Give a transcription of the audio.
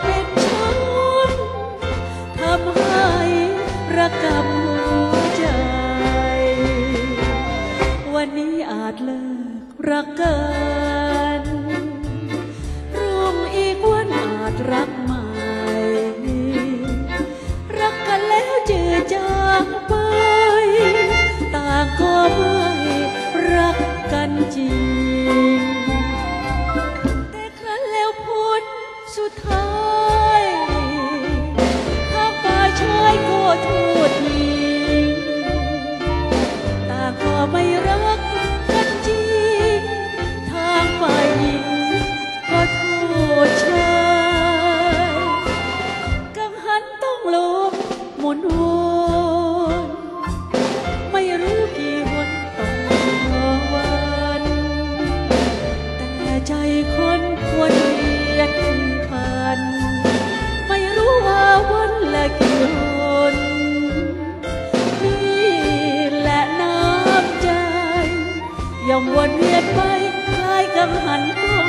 เป็นฉันทำให้ระกำใจ วันนี้อาจเลิกรักกันรุ่งอีกวันอาจรักใหม่ รักกันแล้วเจอจางไป ต่างก็ไม่รักกันจริง สุดท้าย วนเวียนไปคล้ายกังหันก็